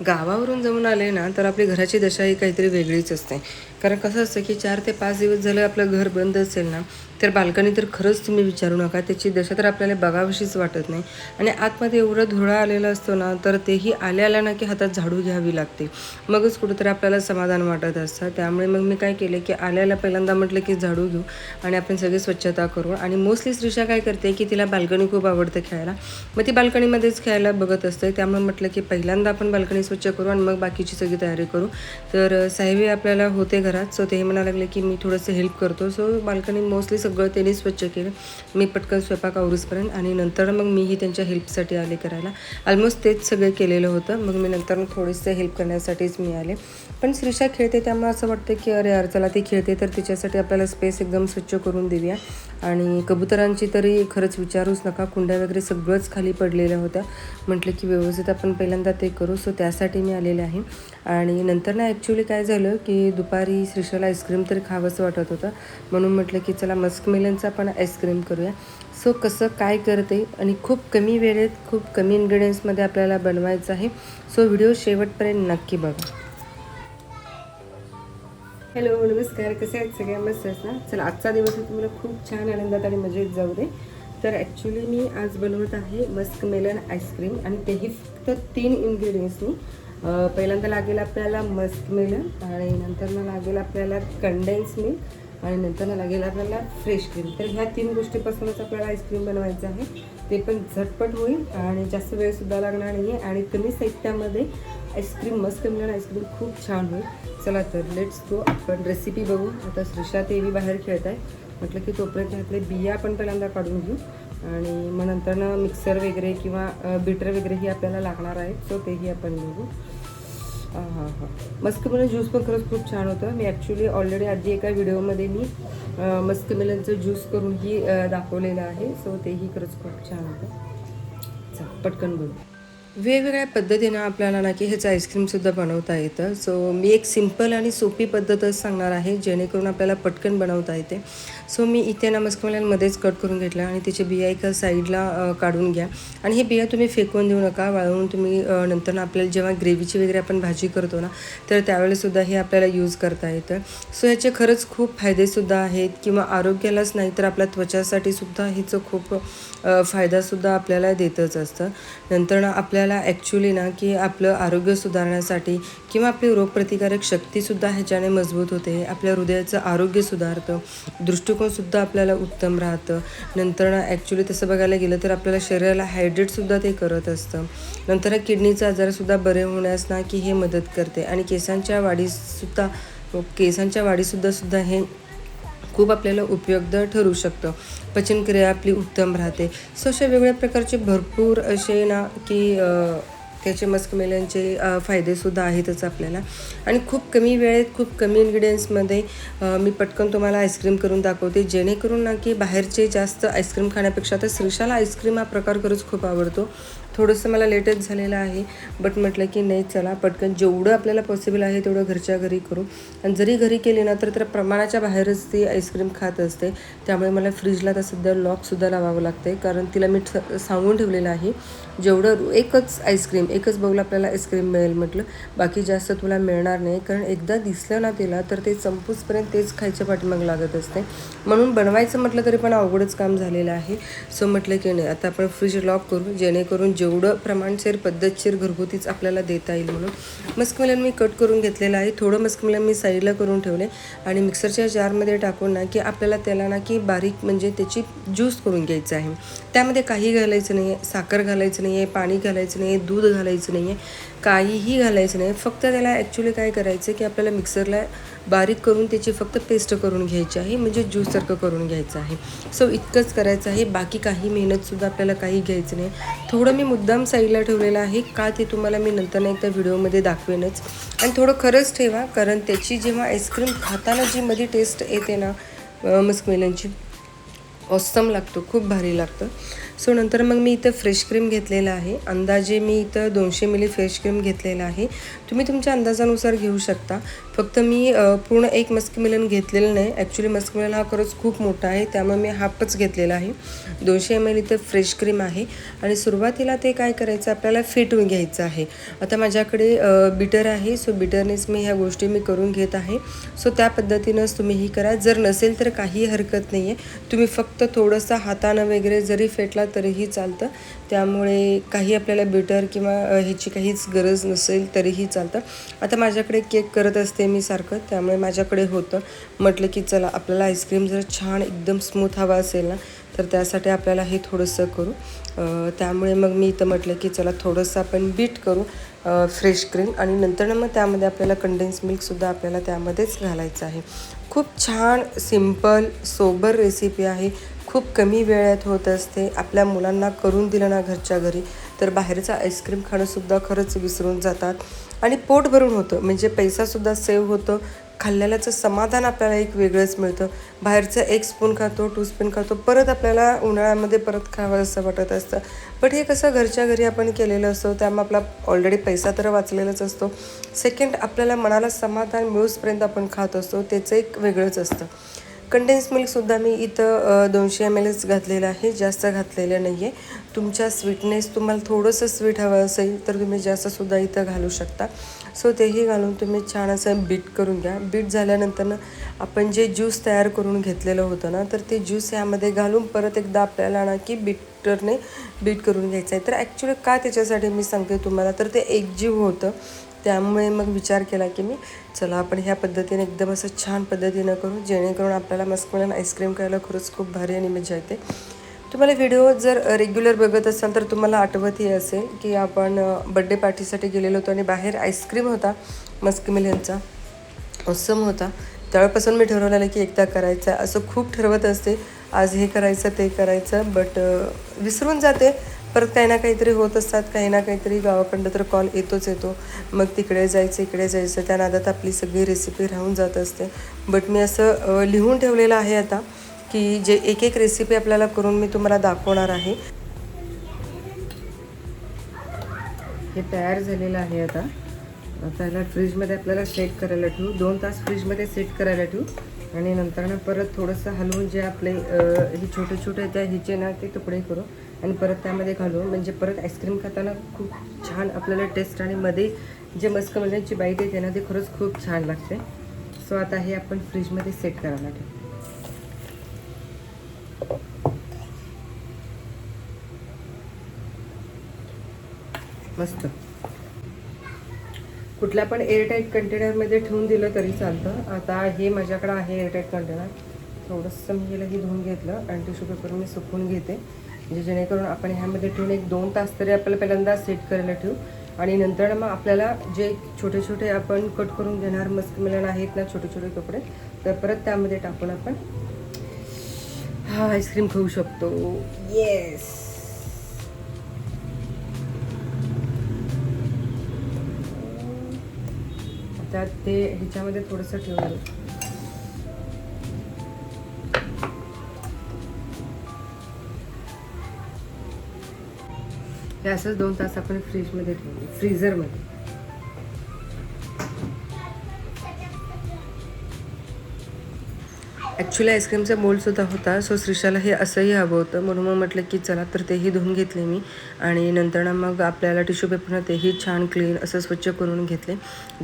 गावावरून जाऊन आले ना तर आपली घराची दशा ही काहीतरी वेगळीच असते. कारण कसं असतं की चार ते पाच दिवस झालं आपलं घर बंद असेल ना तर बाल्कनी तर खरंच तुम्ही विचारू नका त्याची दशा तर आपल्याला बघावीशीच वाटत नाही. आणि आतमध्ये एवढं धुळा आलेला असतो ना तर तेही आल्या आल्या ना की हातात झाडू घ्यावी लागते. मगच कुठंतरी आपल्याला समाधान वाटत असतं. त्यामुळे मग मी काय केलं की आल्याला पहिल्यांदा म्हटलं की झाडू घेऊ आणि आपण सगळी स्वच्छता करू. आणि मोस्टली श्रीषा काय करते की तिला बाल्कनी खूप आवडते खेळायला. मग ती बाल्कनीमध्येच खेळायला बघत असते. त्यामुळे म्हटलं की पहिल्यांदा आपण बाल्कनी स्वच्छ करू आणि मग बाकीची सगळी तयारी करू. तर साहेबी आपल्याला होते घरात सो ते म्हणायला लागले की मी थोडंसं हेल्प करतो. सो बाल्कनी मोस्टली सगळं त्यांनी स्वच्छ केलं. मी पटकन स्वयंपाक आवरूसपर्यंत आणि नंतर मग मीही त्यांच्या हेल्पसाठी आले करायला. ऑलमोस्ट तेच सगळं केलेलं होतं. मग मी नंतर थोडीसं हेल्प करण्यासाठीच मी आले. पण श्रीषा खेळते त्यामुळे असं वाटतं की अरे यार चला ती खेळते तर तिच्यासाठी आपल्याला स्पेस एकदम स्वच्छ करून देऊया. आणि कबुतरांची तरी खरंच विचारूच नका. कुंड्या वगैरे सगळंच खाली पडलेल्या होत्या. म्हटलं की व्यवस्थित आपण पहिल्यांदा ते करू. सो त्यासाठी मी आलेले आहे. आणि नंतर ना ॲक्च्युली काय झालं की दुपारी श्रीषाला आईस्क्रीम तरी खावंसं वाटत होतं. म्हणून म्हटलं की चला मस्कमेलनचं आपण आईस्क्रीम करूया. सो कसं काय करते आणि खूप कमी वेळेत खूप कमी इन्ग्रेडियंट्समध्ये आपल्याला बनवायचं आहे. सो व्हिडिओ शेवटपर्यंत नक्की बघा. हॅलो नमस्कार. कसे आहेत सगळ्या मस्त आहेत ना? चला आजचा दिवस तुम्हाला खूप छान आनंदात आणि मजेत जाऊ दे. तर ॲक्च्युली मी आज बनवत आहे मस्क मेलन आईस्क्रीम आणि तेही फक्त तीन इन्ग्रेडियंट्सनी पहिल्यांदा लागेल आपल्याला मस्क मेलन आणि नंतर लागेल आपल्याला कंडेन्स मिल्क आणि नंतर लागेल आपल्याला फ्रेश क्रीम तर ह्या तीन गोष्टीपासूनच आपल्याला आईस्क्रीम बनवायचं आहे. ते पण झटपट होईल आणि जास्त वेळसुद्धा लागणार नाही आहे आणि कमी साहित्यामध्ये आईस्क्रीम मस्त मिळणार आईस्क्रीम खूप छान होईल. चला तर लेट्स गो आपण रेसिपी बघू. आता श्रीषा तेवी बाहेर खेळत आहे म्हटलं की तोपर्यंत ह्यातले बिया आपण पहिल्यांदा काढून घेऊ. आणि मग नंतरनं मिक्सर वगैरे किंवा बिटर वगैरेही आपल्याला लागणार आहे सो तेही आपण बघू. हां हां हां. मस्कमेलन ज्यूस पण खरंच खूप छान होतं. मी ॲक्च्युली ऑलरेडी आधी एका व्हिडिओमध्ये मी मस्कमेलनचं ज्यूस करूनही दाखवलेलं आहे. सो तेही खरंच खूप छान होतं. चला पटकन बोलू वेगवेगळ्या पद्धतीनं आपल्याला ना की ह्याचं आईस्क्रीमसुद्धा बनवता येतं. सो मी एक सिंपल आणि सोपी पद्धतच सांगणार आहे जेणेकरून आपल्याला पटकन बनवता येते. सो मी इथे ना कट करून घेतला आणि त्याची बिया एका साईडला काढून घ्या. आणि हे बिया तुम्ही फेकून देऊ नका वाळवून तुम्ही नंतर ना आपल्याला जेव्हा ग्रेव्हीची वगैरे आपण भाजी करतो ना तर त्यावेळेसुद्धा हे आपल्याला यूज करता येतं. सो ह्याचे खरंच खूप फायदेसुद्धा आहेत किंवा आरोग्यालाच नाही तर आपल्या त्वचासाठी सुद्धा ह्याचं खूप फायदासुद्धा आपल्याला देतच असतं. नंतर ना आपल्याला ॲक्च्युली ना की आपलं आरोग्य सुधारण्यासाठी किंवा आपली रोगप्रतिकारक शक्तीसुद्धा ह्याच्याने मजबूत होते आपल्या हृदयाचं आरोग्य सुधारतं दृष्टिकोनसुद्धा आपल्याला उत्तम राहतं. नंतर ना ॲक्च्युली तसं बघायला गेलं तर आपल्याला शरीराला हायड्रेटसुद्धा ते करत असतं. नंतर ना किडनीचा आजारसुद्धा बरे होण्यास ना की हे मदत करते. आणि केसांच्या वाढीसुद्धा केसांच्या वाढीसुद्धा सुद्धा हे खूप आपल्याला उपयुक्त ठरू शकतं. पचनक्रिया आपली उत्तम राहते. सो अशा वेगवेगळ्या प्रकारचे भरपूर असे ना की त्याचे मस्कमेलनचे फायदेसुद्धा आहेतच आपल्याला. आणि खूप कमी वेळेत खूप कमी इन्ग्रेडियंट्समध्ये मी पटकन तुम्हाला आईस्क्रीम करून दाखवते. जेणेकरून ना की बाहेरचे जास्त आईस्क्रीम खाण्यापेक्षा तर श्रीषाला आईस्क्रीम हा प्रकार खरंच खूप आवडतो. थोडंसं मला लेटच झालेलं आहे बट म्हटलं की नाही चला पटकन जेवढं आपल्याला पॉसिबल आहे तेवढं घरच्या घरी करू. आणि जरी घरी केली ना तर तर प्रमाणाच्या बाहेरच ती आईस्क्रीम खात असते. त्यामुळे मला फ्रीजला तर सध्या लॉकसुद्धा लावावं लागते कारण तिला मी सांगून ठेवलेलं आहे जेवढं एकच आईस्क्रीम एकच बाऊल आपल्याला आईस्क्रीम मिळेल म्हटलं बाकी जास्त तुला मिळणार नाही. कारण एकदा दिसलं ना तिला तर ते संपूसपर्यंत तेच खायच्या पाठीमाग लागत असते. म्हणून बनवायचं म्हटलं तरी पण अवघडच काम झालेलं आहे. सो म्हटलं की नाही आता आपण फ्रीज लॉक करू जेणेकरून जेवढं प्रमाणशीर पद्धतशीर घरगुतीच आपल्याला देता येईल म्हणून. मस्कमेलन मी कट करून घेतलेलं आहे. थोडं मस्कमेलन मी साईडला करून ठेवले आणि मिक्सरच्या जारमध्ये टाकून ना की आपल्याला त्याला ना की बारीक म्हणजे त्याची ज्यूस करून घ्यायचं आहे. त्यामध्ये काही घालायचं नाही आहे साखर घालायचं नाही आहे पाणी घालायचं नाही आहे दूध घालायचं नाही आहे काहीही घालायचं नाही. फक्त त्याला ॲक्च्युली काय करायचं की आपल्याला मिक्सरला बारीक करून त्याची फक्त पेस्ट करून घ्यायची आहे. म्हणजे ज्यूससारखं करून घ्यायचं आहे. सो इतकंच करायचं आहे. बाकी काही मेहनतसुद्धा आपल्याला काही घ्यायचं नाही. थोडं मी मुद्दाम साईडला ठेवलेलं आहे. का ते तुम्हाला मी नंतर ना एकदा व्हिडिओमध्ये दाखवेनच. आणि थोडं खरंच ठेवा. कारण त्याची जेव्हा आईस्क्रीम खाताना जी मध्ये टेस्ट येते ना मस्कमेलनची ऑसम लागतो खूप भारी लागतं. सो नंतर मग मी इथं फ्रेश क्रीम घेतलेला आहे. अंदाजे मी इथं दोनशे मिली फ्रेश क्रीम घेतलेला आहे. तुम्ही तुमच्या अंदाजानुसार घेऊ शकता. फक्त मी पूर्ण एक मस्कमिलन घेतलेलं नाही. ॲक्च्युली मस्कमिलन हा खरंच खूप मोठा आहे. त्यामुळे मी हाफच घेतलेला आहे. दोनशे एम एल इथं फ्रेश क्रीम आहे. आणि सुरुवातीला ते काय करायचं आपल्याला फिटून घ्यायचं आहे. आता माझ्याकडे बिटर आहे. सो बिटरनेच मी ह्या गोष्टी मी करून घेत आहे. सो त्या पद्धतीनंच तुम्ही ही करा. जर नसेल तर काही हरकत नाही आहे तुम्ही फक्त थोडंसं हातानं वगैरे जरी फेटला तरीही चालतं. त्यामुळे काही आपल्याला बिटर किंवा ह्याची काहीच गरज नसेल तरीही चालतं. आता माझ्याकडे केक करत असते मी सारखं त्यामुळे माझ्याकडे होतं. म्हटलं की चला आपल्याला आईस्क्रीम जर छान एकदम स्मूथ हवा असेल ना तर त्यासाठी आपल्याला हे थोडंसं करू. त्यामुळे मग मी इथं म्हटलं की चला थोडंसं आपण बीट करू फ्रेश क्रीम आणि नंतर मग त्यामध्ये आपल्याला कंडेन्स मिल्कसुद्धा आपल्याला त्यामध्येच घालायचं आहे. खूप छान सिंपल सोबर रेसिपी आहे. खूप कमी वेळात होत असते. आपल्या मुलांना करून दिलं ना घरच्या घरी तर बाहेरचं आईस्क्रीम खाणंसुद्धा खरंच विसरून जातात. आणि पोट भरून होतं. म्हणजे पैसासुद्धा सेव्ह होतं. खाल्लेल्याचं समाधान आपल्याला एक वेगळंच मिळतं. बाहेरचं एक स्पून खातो टू स्पून खातो परत आपल्याला उन्हाळ्यामध्ये परत खावं असं वाटत असतं. बट हे कसं घरच्या घरी आपण केलेलं असतो त्यामुळे आपला ऑलरेडी पैसा तर वाचलेलाच असतो. सेकंड आपल्याला मनाला समाधान मिळूसपर्यंत आपण खात असतो त्याचं एक वेगळंच असतं. कंडेन्स मिल्कसुद्धा मी इथं दोनशे एम एलच घातलेलं आहे. जास्त घातलेलं नाही आहे तुमच्या स्वीटनेस तुम्हाला थोडंसं स्वीट हवं असेल तर तुम्ही जास्तसुद्धा इथं घालू शकता. सो तेही घालून तुम्ही छान असं बीट करून घ्या. बीट झाल्यानंतर ना आपण जे ज्यूस तयार करून घेतलेलं होतं ना तर ते ज्यूस यामध्ये घालून परत एकदा आपल्याला ना की बीटरने बीट करून घ्यायचं आहे. तर ॲक्च्युली का त्याच्यासाठी मी सांगते तुम्हाला तर ते एकजीव होतं. त्यामुळे मग विचार केला की मी चला आपण ह्या पद्धतीने एकदम असं छान पद्धतीनं करू जेणेकरून आपल्याला मस्कमेलन आईस्क्रीम खायला खरंच खूप भारी आणि मजा येते. तुम्हाला व्हिडिओ जर रेग्युलर बघत असाल तर तुम्हाला आठवतही असेल की आपण बड्डे पार्टीसाठी गेलेलो होतो आणि बाहेर आईस्क्रीम होता मस्कमिलियनचा मौसम होता. त्यावेळेपासून मी ठरवलेलं की एकदा करायचं असं खूप ठरवत असते आज हे करायचं ते करायचं बट विसरून जाते. परत काही ना काहीतरी होत असतात काही ना काहीतरी गावाकडं तर कॉल येतोच येतो. मग तिकडे जायचं इकडे जायचं त्या नादात आपली सगळी रेसिपी राहून जात असते. बट मी असं लिहून ठेवलेलं आहे आता की जे एक एक रेसिपी आपल्याला करून मी तुम्हाला दाखवणार आहे. हे तयार झालेलं आहे आता. आता याला फ्रीजमध्ये आपल्याला सेट करायला ठेवू. दोन तास फ्रीजमध्ये सेट करायला ठेवू. आणि नंतर ना परत थोडंसं हलवून जे आपले हे छोटे छोटे त्या हिचे ना ते तुकडे करू आणि परत त्यामध्ये घालू म्हणजे परत आईस्क्रीम खाताना खूप छान आपल्याला टेस्ट आणि मध्ये जे मस्क मलण्याची बाईट येते ना ते खरंच खूप छान लागते. सो आता हे आपण फ्रीजमध्ये सेट करायला ठेवू मस्त. कुठल्या पण एअरटाईट कंटेनरमध्ये ठेवून दिलं तरी चालतं. आता हे माझ्याकडं आहे एअरटाईट कंटेनर थोडंसं मी गेलं धुवून घेतलं आणि टिश्यू पेपर मी सुकून घेते. म्हणजे जेणेकरून आपण ह्यामध्ये ठेवून एक दोन तास तरी आपल्याला पहिल्यांदा सेट करायला ठेवू. आणि नंतर मग आपल्याला जे छोटे छोटे आपण कट करून घेणार मस्क मिलन आहेत ना छोटे छोटे कपडे तर परत त्यामध्ये टाकून आपण हा आईस्क्रीम खाऊ शकतो. येस त्यात ते ह्याच्यामध्ये थोडंसं ठेवणार. हे असंच दोन तास आपण फ्रीजमध्ये ठेवू फ्रीझरमध्ये ॲक्च्युली आईस्क्रीमचा मोल्डसुद्धा होता. सो श्रीशाला हे असंही हवं होतं. म्हणून मग म्हटलं की चला तर तेही धुवून घेतले मी. आणि नंतर ना मग आपल्याला टिश्यू पेपरनं तेही छान क्लीन असं स्वच्छ करून घेतले.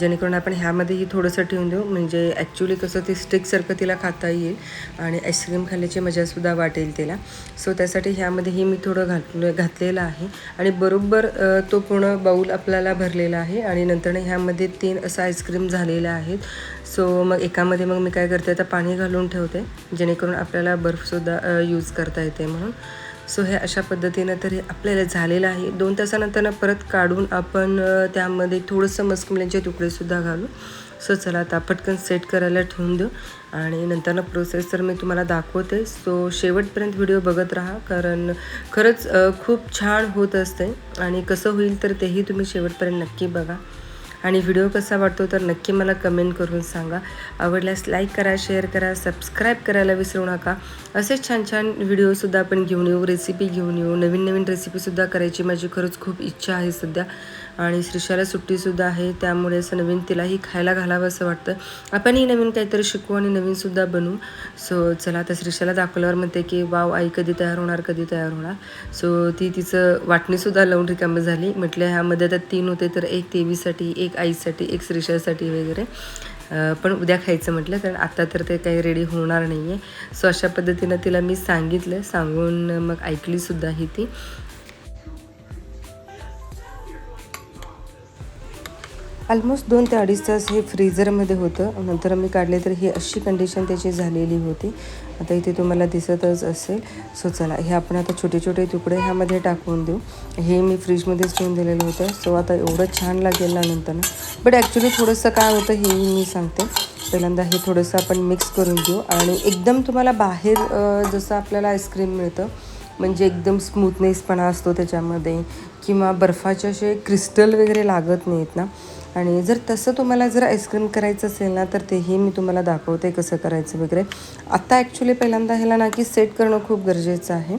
जेणेकरून आपण ह्यामध्येही थोडंसं ठेवून देऊ. म्हणजे ॲक्च्युली कसं ते स्टिकसारखं तिला खाता येईल आणि आईस्क्रीम खाल्ल्याची मजासुद्धा वाटेल तिला. सो त्यासाठी ह्यामध्येही मी थोडं घातलं घातलेलं आहे. आणि बरोबर तो पूर्ण बाऊल आपल्याला भरलेला आहे. आणि नंतर ह्यामध्ये तीन असं आईस्क्रीम झालेलं आहेत. सो मग एकामध्ये मग मी काय करते आता पाणी घालून ठेवते जेणेकरून आपल्याला बर्फसुद्धा यूज करता येते म्हणून. सो हे अशा पद्धतीनं तरी आपल्याला झालेलं आहे. दोन तासानंतर परत काढून आपण त्यामध्ये थोडंसं मस्कमिल्यांचे तुकडेसुद्धा घालू. सो चला आता पटकन सेट करायला ठेवून देऊ. आणि नंतरनं प्रोसेस तर मी तुम्हाला दाखवते. सो शेवटपर्यंत व्हिडिओ बघत राहा. कारण खरंच खूप छान होत असते. आणि कसं होईल तर तेही तुम्ही शेवटपर्यंत नक्की बघा. आणि व्हिडिओ कसा वाटतो तर नक्की मला कमेंट करून सांगा. आवडल्यास लाईक करा शेअर करा सबस्क्राईब करायला विसरू नका. असेच छान छान व्हिडिओसुद्धा आपण घेऊन येऊ रेसिपी घेऊन येऊ नवीन नवीन रेसिपीसुद्धा करायची माझी खरंच खूप इच्छा आहे सध्या. आणि श्रीशाला सुट्टीसुद्धा आहे त्यामुळे असं नवीन तिलाही खायला घालावं असं वाटतं. आपणही नवीन काहीतरी शिकू आणि नवीनसुद्धा बनवू सो चला आता श्रीशाला दाखवल्यावर म्हणते की वाव आई कधी तयार होणार कधी तयार होणार? सो ती तिचं वाटणीसुद्धा लावून रिकामी झाली. म्हटलं ह्यामध्ये आता तीन होते तर एक देवीसाठी एक आईसाठी एक श्रीशासाठी वगैरे. पण उद्या खायचं म्हटलं कारण आता तर ते काही रेडी होणार नाही आहे सो अशा पद्धतीनं तिला मी सांगितलं. सांगून मग ऐकलीसुद्धा ही ती. ऑलमोस्ट दोन ते अडीच तास हे फ्रीझरमध्ये होतं. नंतर मी काढले तर ही अशी कंडिशन त्याची झालेली होती. आता इथे तुम्हाला दिसतच असेल. सो चला हे आपण आता छोटे छोटे तुकडे ह्यामध्ये टाकून देऊ. हे मी फ्रीजमध्येच ठेवून दिलेलं होतं. सो आता एवढं छान लागेल ना नंतर बट ॲक्च्युली थोडंसं काय होतं हे मी सांगते. पहिल्यांदा हे थोडंसं आपण मिक्स करून घेऊ. आणि एकदम तुम्हाला बाहेर जसं आपल्याला आईस्क्रीम मिळतं म्हणजे एकदम स्मूथनेसपणा असतो त्याच्यामध्ये. किंवा बर्फाचे असे क्रिस्टल वगैरे लागत नाहीत ना. आणि जर तसं तुम्हाला जर आईस्क्रीम करायचं असेल ना तर तेही मी तुम्हाला दाखवते कसं करायचं वगैरे. आत्ता ॲक्च्युली पहिल्यांदा ह्याला ना की सेट करणं खूप गरजेचं आहे.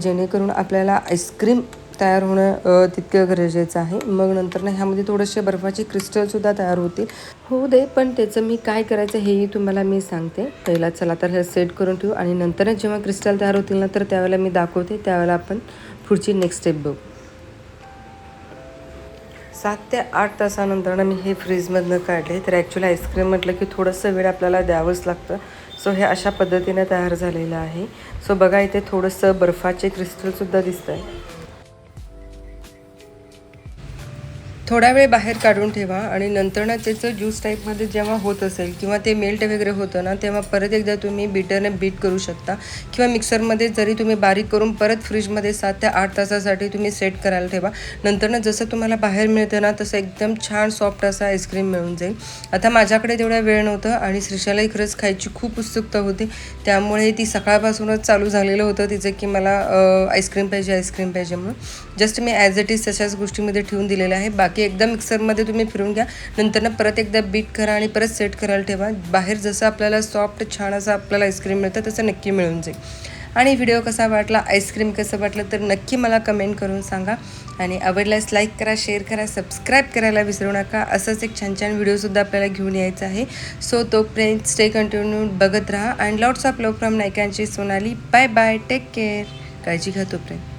जेणेकरून आपल्याला आईस्क्रीम तयार होणं तितकं गरजेचं आहे. मग नंतर ना ह्यामध्ये थोडेसे बर्फाचे क्रिस्टलसुद्धा तयार होतील. होऊ दे पण त्याचं मी काय करायचं हेही तुम्हाला मी सांगते. पहिला चला तर हे सेट करून ठेवू आणि नंतरच जेव्हा क्रिस्टल तयार होतील ना तर त्यावेळेला मी दाखवते. त्यावेळेला आपण पुढची नेक्स्ट स्टेप बघू. सात ते आठ तासानंतरनं मी हे फ्रीजमधनं काढले. तर ॲक्च्युली आईस्क्रीम म्हटलं की थोडंसं वेळ आपल्याला द्यावंच लागतं. सो हे अशा पद्धतीने तयार झालेलं आहे. सो बघा इथे थोडंसं बर्फाचे क्रिस्टलसुद्धा दिसत आहे थोडा वेळ बाहेर काढून ठेवा आणि नंतर ना त्याचं ज्यूस टाईपमध्ये जेव्हा होत असेल किंवा ते मेल्ट वगैरे होतं ना तेव्हा परत एकदा तुम्ही बीटरने बीट करू शकता. किंवा मिक्सरमध्ये जरी तुम्ही बारीक करून परत फ्रीजमध्ये सात ते आठ तासासाठी तुम्ही सेट करायला ठेवा. नंतर ना जसं तुम्हाला बाहेर मिळतं ना तसं एकदम छान सॉफ्ट असं आईस्क्रीम मिळून जाईल. आता माझ्याकडे तेवढा वेळ नव्हतं आणि श्रीशालाही खरंच खायची खूप उत्सुकता होती. त्यामुळे ती सकाळपासूनच चालू झालेलं होतं तिचं की मला आईस्क्रीम पाहिजे आईस्क्रीम पाहिजे म्हणून. जस्ट मी ॲज इट इज तशाच गोष्टीमध्ये ठेवून दिलेलं आहे बाकी बाकी एकदा मिक्सरमध्ये तुम्ही फिरून घ्या. नंतर ना परत एकदा बीट करा आणि परत सेट करायला ठेवा. बाहेर जसं आपल्याला सॉफ्ट छान असं आपल्याला आईस्क्रीम मिळतं तसं नक्की मिळून जाईल. आणि व्हिडिओ कसा वाटला आईस्क्रीम कसं वाटलं तर नक्की मला कमेंट करून सांगा. आणि आवडल्यास लाईक करा शेअर करा सबस्क्राईब करायला विसरू नका. असंच एक छान छान व्हिडिओसुद्धा आपल्याला घेऊन यायचा आहे. सो तोपर्यंत स्टे कंटिन्यू बघत राहा. And lots of love from नायकांची Sonali. Bye bye take care काळजी घ्या तोपर्यंत.